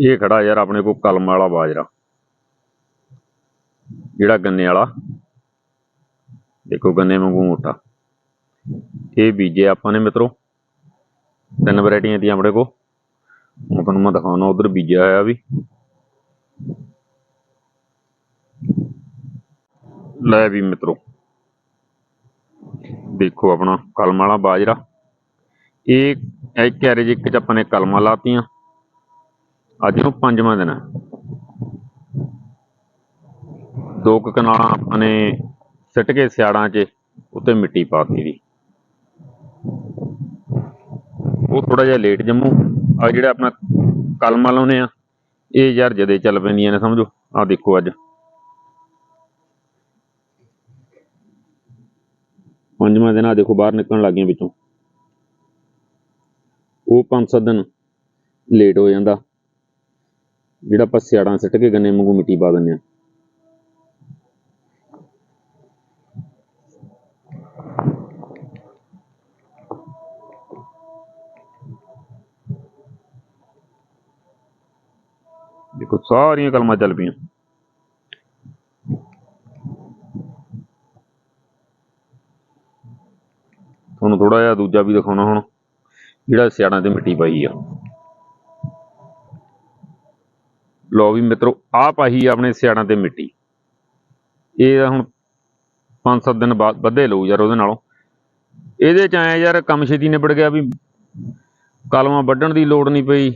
ਇਹ ਖੜਾ ਯਾਰ, ਆਪਣੇ ਕੋਲ ਕਲਮ ਵਾਲਾ ਬਾਜਰਾ। ਜਿਹੜਾ ਗੰਨੇ ਵਾਲਾ। ਦੇਖੋ ਗੰਨੇ ਵਾਂਗੂ ਮੋਟਾ। ਇਹ ਬੀਜੇ ਆਪਾਂ ਨੇ ਮਿੱਤਰੋ। ਤਿੰਨ ਵੈਰਾਈਟੀਆਂ ਦੀਆਂ ਆਪਣੇ ਕੋਲ। ਹੁਣ ਤੁਹਾਨੂੰ ਮੈਂ ਦਿਖਾਉਣਾ, ਉਧਰ ਬੀਜਿਆ ਹੋਇਆ ਵੀ। ਲੈ ਵੀ ਮਿੱਤਰੋ। ਦੇਖੋ ਆਪਣਾ ਕਲਮ ਵਾਲਾ ਬਾਜਰਾ। ਇਹ ਇੱਕ ਕੈਰੇਜ ਇੱਕ ਚ ਆਪਾਂ ਨੇ ਕਲਮਾਂ ਲਾਤੀਆਂ। ਅੱਜ ਨੂੰ ਪੰਜਵਾਂ ਦਿਨ ਹੈ। ਦੋ ਕੁ ਕਨਾਲਾਂ ਆਪਾਂ ਨੇ ਸਿੱਟ ਕੇ ਸਿਆੜਾਂ 'ਚ ਉੱਤੇ ਮਿੱਟੀ ਪਾਤੀ ਦੀ। ਉਹ ਥੋੜਾ ਜਿਹਾ ਲੇਟ ਜੰਮੂ। ਆ ਜਿਹੜਾ ਆਪਣਾ ਕਲਮਾਂ ਲਾਉਨੇ ਆ, ਇਹ ਯਾਰ ਜਦੇ ਚੱਲ ਪੈਂਦੀਆਂ ਨੇ ਸਮਝੋ। ਆ ਦੇਖੋ ਅੱਜ। ਪੰਜਵਾਂ ਦਿਨ ਆ ਦੇਖੋ, ਬਾਹਰ ਨਿਕਲਣ ਲੱਗੀਆਂ ਵਿੱਚੋਂ। ਉਹ ਪੰਜ ਸੱਤ ਦਿਨ ਲੇਟ ਹੋ ਜਾਂਦਾ। ਜਿਹੜਾ ਆਪਾਂ ਸਿਆੜਾਂ ਸਿੱਟ ਕੇ ਗੰਨੇ ਵਾਂਗੂ ਮਿੱਟੀ ਪਾ ਦਿੰਦੇ ਆ ਦੇਖੋ, ਸਾਰੀਆਂ ਕਲਮਾਂ ਚੱਲ ਪਈਆਂ। ਤੁਹਾਨੂੰ ਥੋੜਾ ਜਿਹਾ ਦੂਜਾ ਵੀ ਦਿਖਾਉਣਾ ਹੁਣ, ਜਿਹੜਾ ਸਿਆੜਾਂ ਤੇ ਮਿੱਟੀ ਪਾਈ ਆ। ਲੋ ਵੀ ਮਿੱਤਰੋ ਆ ਪਾਈ ਆਪਣੇ ਸਿਆੜਾਂ ਤੇ ਮਿੱਟੀ। ਇਹ ਹੁਣ 5-7 ਦਿਨ ਬਾਅਦ ਵੱਧੇ ਲਊ ਯਾਰ ਉਹਦੇ ਨਾਲੋਂ। ਇਹਦੇ ਚ ਆਇਆ ਯਾਰ ਕੰਮ ਛੇਤੀ ਨਿਬੜ ਗਿਆ ਵੀ ਕਲਮਾਂ ਵੱਢਣ ਦੀ ਲੋੜ ਨਹੀਂ ਪਈ।